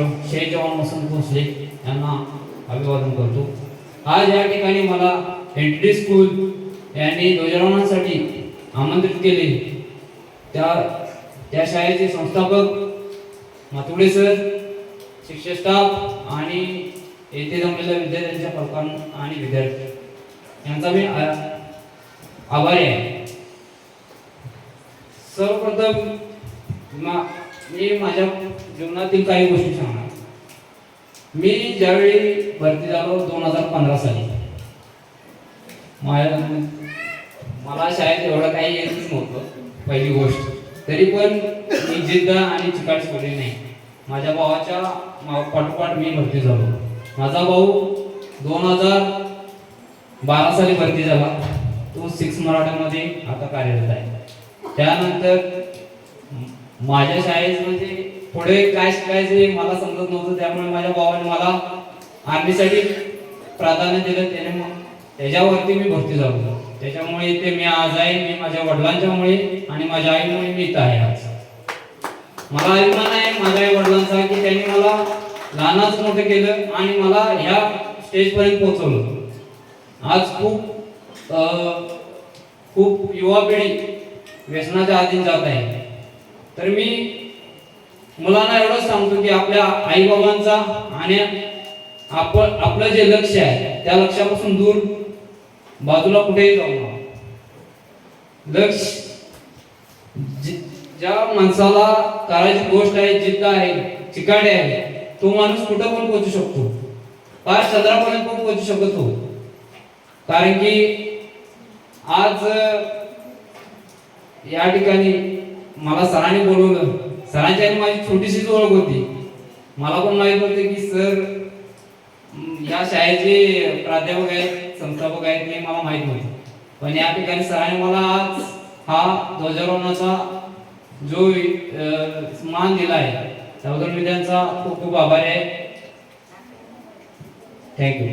मित्र शे जवान वसंत भोसले यांना अभिवादन करतो. आज या ठिकाणी मला एन टी डी स्कूल यांनी ध्वजारोहणासाठी आमंत्रित केले. त्या त्या शाळेचे संस्थापक मातुडे सर शिक्षक स्टाफ आणि येथे जमलेल्या विद्यार्थ्यांच्या पालकांना आणि विद्यार्थी यांचा मी आभारी आहे. सर्वप्रथम मी माझ्या जीवनातील काही गोष्टी सांगणार. मी ज्यावेळी भरती झालो दोन हजार पंधरा साली माझ्या मला शाळेत एवढं काही येतच नव्हतं पहिली गोष्ट. तरी पण मी जिद्द आणि चिकाट सोडली नाही. माझ्या भावाच्या पाठोपाठ मी भरती झालो. माझा भाऊ दोन हजार बारा साली भरती झाला. तो सिक्स मराठामध्ये आता कार्यरत आहे. त्यानंतर माझ्या शाळेत म्हणजे पुढे काय शिकायचं मला समजत नव्हतं त्यामुळे माझ्या भावाने मला आर्मीसाठी प्राधान्य दिलं. त्याने मग त्याच्यावरती मी भरती झालो. त्याच्यामुळे ते मी आज आहे मी माझ्या वडिलांच्यामुळे आणि माझ्या आईमुळे मी इथं आहे आज. मला अभिमान आहे माझ्या आई वडिलांचा की त्यांनी मला लहानाच मोठं केलं आणि मला ह्या स्टेजपर्यंत पोहोचवलं. आज खूप खूप युवा पिढी व्यसनाच्या अधीन जात आहे. तर मी मुलांना एवढंच सांगतो की आपल्या आईबाबांचा आणि आपण आपलं जे लक्ष आहे त्या लक्षापासून दूर बाजूला कुठेही जाऊ नका. लक्ष ज्या माणसाला करायची गोष्ट आहे जिद्द आहे चिकाडे आहे तो माणूस कुठं पण पोहोचू शकतो. फार चंद्रापर्यंत पण पोहोचू शकतो हो. कारण की आज या ठिकाणी मला सरांनी बोलवलं. सरांची आणि माझी छोटीशीच ओळख होती. मला पण माहीत होते की सर या शाळेचे प्राध्यापक आहेत संस्थापक आहेत हे मला माहीत नव्हते. पण या ठिकाणी सरांनी मला आज हा ध्वजारोहणाचा जो मान दिला आहे त्याबद्दल मी त्यांचा खूप खूप आभारी आहे. थँक्यू